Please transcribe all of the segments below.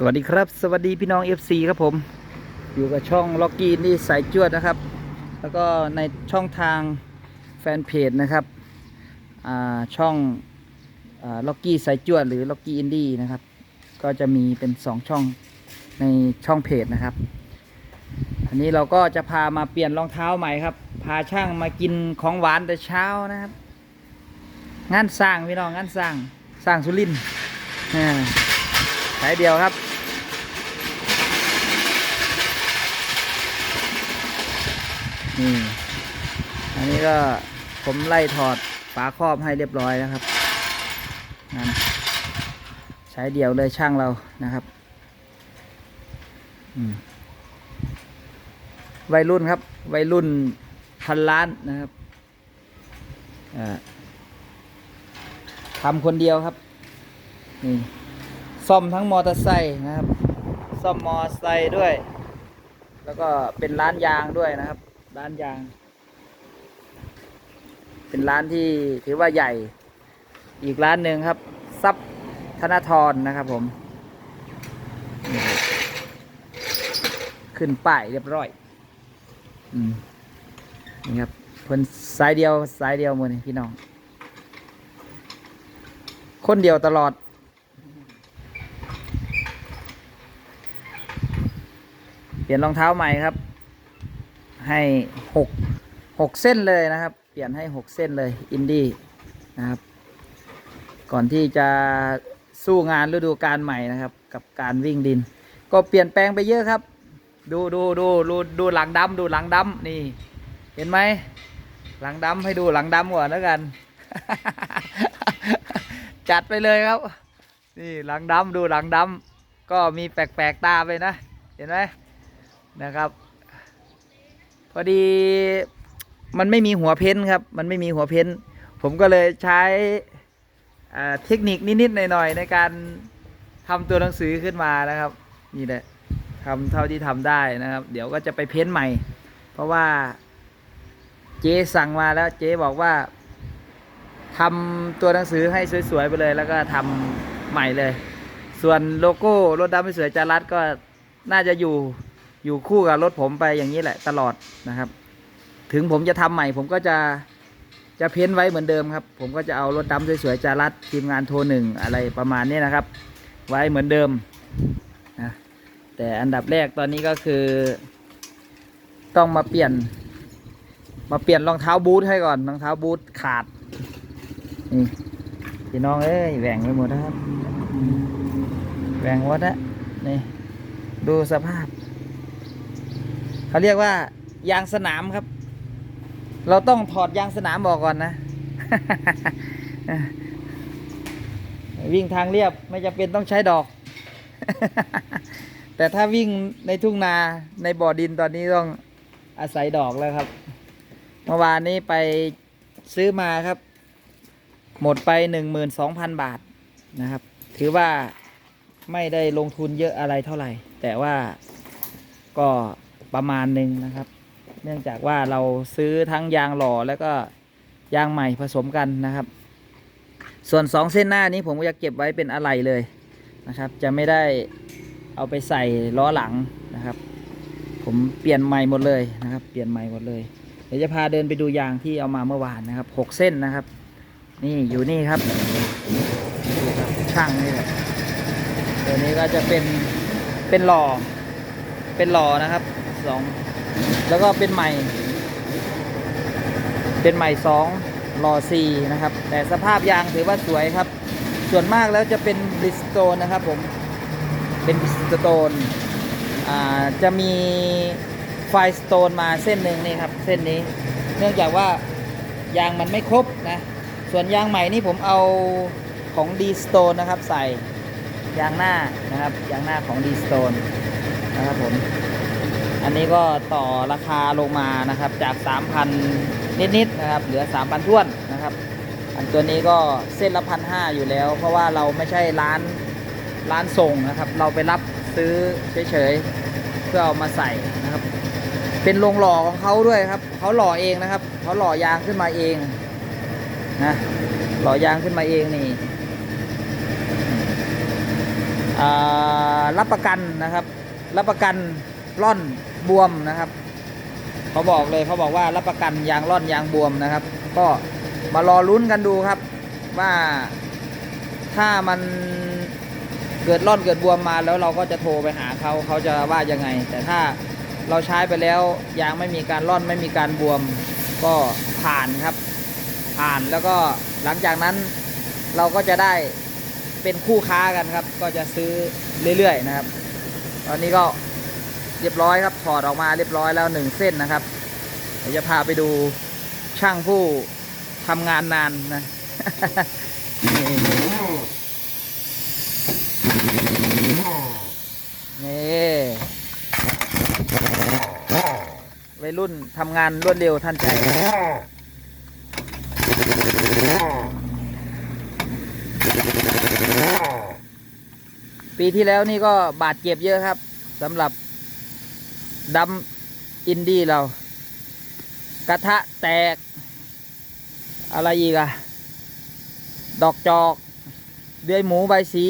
สวัสดีครับ สวัสดีพี่น้อง FC ครับผม อยู่กับช่องล็อกกี้นี่สายจวดนะครับ แล้วก็ในช่องทางแฟนเพจนะครับช่องล็อกกี้สายจวดหรือล็อกกี้อินดี้นะครับ ก็จะมีเป็น 2 ช่องในช่องเพจนะครับ อันนี้เราก็จะพามาเปลี่ยนรองเท้าใหม่ครับ พาช่างมากินของหวานแต่เช้านะครับ งานสร้างพี่น้องงานสร้างสร้างสุรินทร์อ่าสายเดียวครับ นี่ อันนี้ก็ผมไล่ถอดฝาครอบให้เรียบร้อยนะครับนั่นใช้เดี่ยวเลยช่างเรานะครับวัยรุ่นครับ วัยรุ่นพันล้านนะครับทำคนเดียวครับ นี่ ซ่อมทั้งมอเตอร์ไซค์นะครับ ซ่อมมอเตอร์ไซค์ด้วย แล้วก็เป็นร้านยางด้วยนะครับ ร้านยาง เป็นร้านที่ถือว่าใหญ่ อีกร้านหนึ่งครับซับธนาธรนะครับผม ขึ้นป้ายเรียบร้อยอืมนี่ครับเพิ่นสายเดียวสายเดียวมือนี่พี่น้อง คนเดียวตลอด เปลี่ยนรองเท้าใหม่ครับ ให้หกหกเส้นเลยนะครับ เปลี่ยนให้หกเส้นเลยอินดี้นะครับ ก่อนที่จะสู้งานฤดูกาลใหม่นะครับ กับการวิ่งดิน ก็เปลี่ยนแปลงไปเยอะครับ ดูดูดูดูดูหลังดำดูหลังดำนี่ เห็นไหมหลังดำให้ดูหลังดำก่อนแล้วกัน จัดไปเลยครับ นี่หลังดำดูหลังดำก็มีแปลกๆตาไปนะ เห็นไหมนะครับ อดีมันไม่มีหัวเพ้นครับ มันไม่มีหัวเพ้น ผมก็เลยใช้เทคนิคนิดๆหน่อยๆในการทำตัวหนังสือขึ้นมานะครับ นี่แหละทำเท่าที่ทำได้นะครับ เดี๋ยวก็จะไปเพ้นใหม่ เพราะว่าเจ๊สั่งมาแล้วเจ๊บอกว่าทำตัวหนังสือให้สวยๆไปเลย แล้วก็ทำใหม่เลย ส่วนโลโก้รถดำไม่สวยจารัดก็น่าจะอยู่ อยู่คู่กับรถผมไปอย่างนี้แหละตลอดนะครับ ถึงผมจะทำใหม่ ผมก็จะจะเพ้นไว้เหมือนเดิมครับ ผมก็จะเอารถดำสวยๆจารัดทีมงานโทรหนึ่งอะไรประมาณนี้นะครับ ไว้เหมือนเดิมนะแต่อันดับแรกตอนนี้ก็คือ ต้องมาเปลี่ยน มาเปลี่ยนรองเท้าบูทให้ก่อนรองเท้าบูทขาดนี่พี่น้องเอ้ยแหว่งไปหมดนะครับแหว่งวัดนะนี่ดูสภาพ เขาเรียกว่ายางสนามครับ เราต้องถอดยางสนามบอกก่อนนะ วิ่งทางเรียบไม่จำเป็นต้องใช้ดอก แต่ถ้าวิ่งในทุ่งนาในบ่อดินตอนนี้ต้องอาศัยดอกแล้วครับ เมื่อวานนี้ไปซื้อมาครับ หมดไปหนึ่งหมื่นสองพันบาทนะครับ ถือว่าไม่ได้ลงทุนเยอะอะไรเท่าไหร่ แต่ว่าก็ ประมาณหนึ่งนะครับ เนื่องจากว่าเราซื้อทั้งยางหล่อแล้วก็ยางใหม่ผสมกันนะครับ ส่วนสองเส้นหน้านี้ผมก็จะเก็บไว้เป็นอะไหล่เลยนะครับ จะไม่ได้เอาไปใส่ล้อหลังนะครับ ผมเปลี่ยนใหม่หมดเลยนะครับ เปลี่ยนใหม่หมดเลยเดี๋ยวจะพาเดินไปดูยางที่เอามาเมื่อวานนะครับหกเส้นนะครับ นี่อยู่นี่ครับดูครับช่างนี่แหละตัวนี้ก็จะเป็นเป็นหล่อเป็นหล่อนะครับ สองแล้วก็เป็นใหม่ เป็นใหม่สองหล่อสี่นะครับ แต่สภาพยางถือว่าสวยครับ ส่วนมากแล้วจะเป็นบริสโตนนะครับผม เป็นบริสโตนจะมีไฟสโตนมาเส้นหนึ่งนี่ครับ เส้นนี้ เนื่องจากว่ายางมันไม่ครบนะ ส่วนยางใหม่นี่ผมเอาของดีสโตนนะครับ ใส่ยางหน้านะครับ ยางหน้าของดีสโตนนะครับผม อันนี้ก็ต่อราคาลงมานะครับจาก 3,000 นิดๆนะครับเหลือ 3,000ท้วนนะครับ อันตัวนี้ก็เส้นละพันห้าอยู่แล้ว เพราะว่าเราไม่ใช่ร้านร้านส่งนะครับ เราไปรับซื้อเฉยๆเพื่อเอามาใส่นะครับ เป็นโรงหล่อของเขาด้วยครับเขาหล่อเองนะครับเขาหล่อยางขึ้นมาเองนะหล่อยางขึ้นมาเองนี่อ่ารับประกันนะครับ รับประกันร่อนบวมนะครับเขาบอกเลยเขาบอกว่ารับประกันยางร่อนยางบวมนะครับ ก็มารอลุ้นกันดูครับ ว่าถ้ามันเกิดร่อนเกิดบวมมาแล้วเราก็จะโทรไปหาเขาเขาจะว่ายังไง แต่ถ้าเราใช้ไปแล้วยางไม่มีการร่อนไม่มีการบวม ก็ผ่านครับ ผ่านแล้วก็หลังจากนั้นเราก็จะได้เป็นคู่ค้ากันครับ ก็จะซื้อเรื่อยๆนะครับ ตอนนี้ก็ เรียบร้อยครับถอดออกมาเรียบร้อยแล้วหนึ่งเส้นนะครับเดี๋ยวจะพาไปดูช่างผู้ทำงานนานนะนี่วัยรุ่นทำงานรวดเร็วทันใจปีที่แล้วนี่ก็บาดเจ็บเยอะครับสำหรับ ดัมอินดี้เรา กระทะแตก อะไรอีกอะดอกจอก เดือยหมูใบสี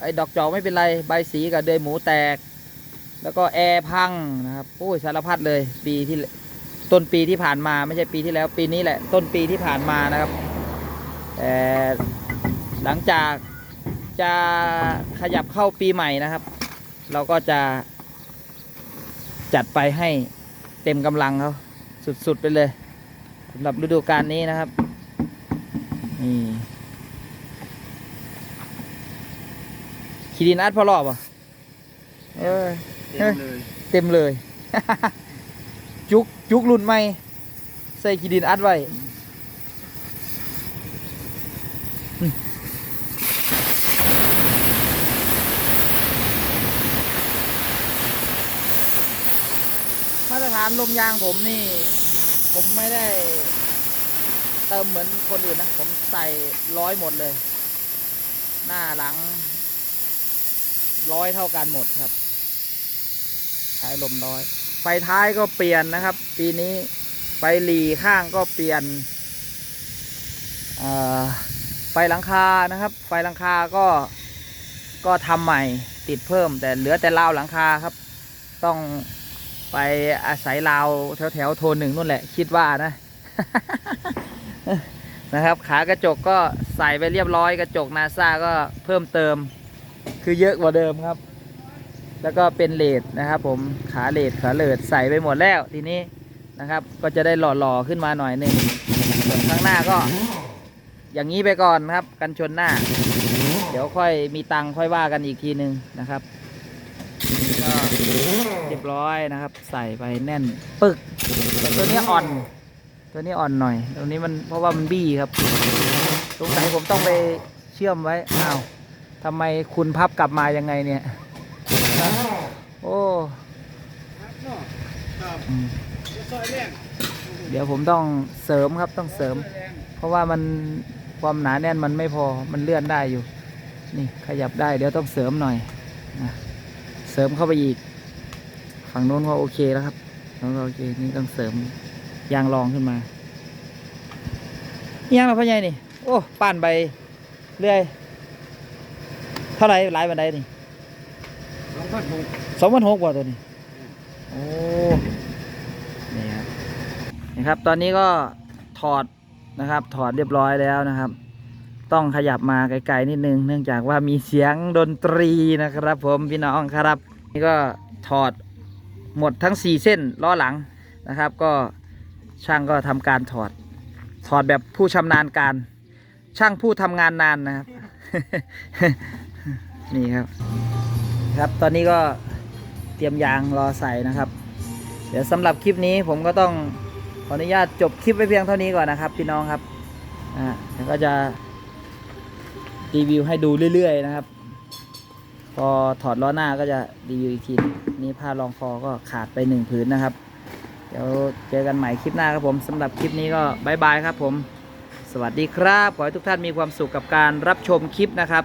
ไอ้ดอกจอกไม่เป็นไรใบสีกับเดือยหมูแตก แล้วก็แอร์พังนะครับโอ้ยสารพัดเลยปีที่ต้นปีที่ผ่านมาไม่ใช่ปีที่แล้วปีนี้แหละ ต้นปีที่ผ่านมานะครับแต่หลังจากจะขยับเข้าปีใหม่นะครับ เราก็จะ จัดไปให้เต็มกำลังเขาสุดๆไปเลยสำหรับฤดูกาลนี้นะครับนี่ขีดินอัดพอรอบอะเออเต็มเลยเต็มเลย จุกจุกรุ่นใหม่ ใส่ขีดินอัดไว้ารฐานลมยางผมนี่ ผมไม่ได้ เติมเหมือนคนอื่นนะ ผมใส่ร้อยหมดเลย หน้าหลัง ร้อยเท่ากันหมดครับ ใช้ลมร้อย ไฟท้ายก็เปลี่ยนนะครับ ปีนี้ ไฟหลีข้างก็เปลี่ยนไฟหลังคานะครับ ไฟหลังคาก็ก็ทำใหม่ติดเพิ่ม แต่เหลือแต่ราวหลังคาครับ ต้อง ไปอาศัยราวแถวแถวโทนหนึ่งนู่นแหละ คิดว่านะ นะครับ ขากระจกก็ใส่ไปเรียบร้อยกระจกนาซาก็เพิ่มเติม คือเยอะกว่าเดิมครับ แล้วก็เป็นเลดนะครับผมขาเลดขาเลิดใส่ไปหมดแล้วทีนี้นะครับ ก็จะได้หล่อๆขึ้นมาหน่อยนึงส่วนข้างหน้าก็ อย่างนี้ไปก่อนครับ กันชนหน้า เดี๋ยวค่อยมีตังค่อยว่ากันอีกทีนึงนะครับ เรียบร้อยนะครับ ใส่ไปแน่น ปึก ตัวนี้อ่อน ตัวนี้อ่อนหน่อย ตัวนี้มันเพราะว่ามันบี้ครับสงสัยผมต้องไปเชื่อมไว้อ้าวทำไมคุณพับกลับมายังไงเนี่ยโอ้เดี๋ยวผมต้องเสริมครับต้องเสริม เพราะว่ามันความหนาแน่นมันไม่พอมันเลื่อนได้อยู่ นี่ขยับได้เดี๋ยวต้องเสริมหน่อยนะ เสริมเข้าไปอีก ฝั่งโน้นก็โอเคแล้วครับแล้วก็โอเคนี่ต้องเสริมยางรองขึ้นมายางเราพ่อใหญ่นี่ โอ้ป้านใบเรื่อย เท่าไหร่หลายบันไดนี่สองพันหกสองพันหกกว่าตัวนี้โอ้นี่ครับนี่ครับ ตอนนี้ก็ถอดนะครับ ถอดเรียบร้อยแล้วนะครับ ต้องขยับมาไกลๆนิดนึง เนื่องจากว่ามีเสียงดนตรีนะครับ ผมพี่น้องครับ นี่ก็ถอดหมดทั้ง 4 เส้นล้อหลังนะครับ ก็ช่างก็ทำการถอด ถอดแบบผู้ชำนาญการ ช่างผู้ทำงานนานนะครับ นี่ครับ ครับตอนนี้ก็เตรียมยางรอใส่นะครับ เดี๋ยวสำหรับคลิปนี้ผมก็ต้องขออนุญาตจบคลิปไว้เพียงเท่านี้ก่อนนะครับ พี่น้องครับอ่าเดี๋ยวก็จะ รีวิวให้ดูเรื่อยๆนะครับ พอถอดล้อหน้าก็จะรีวิวอีกทีนี่ผ้ารองคอก็ขาดไปหนึ่งผืนนะครับ เดี๋ยวเจอกันใหม่คลิปหน้าครับผมสำหรับคลิปนี้ก็บายบายครับผม สวัสดีครับ ขอให้ทุกท่านมีความสุขกับการรับชมคลิปนะครับ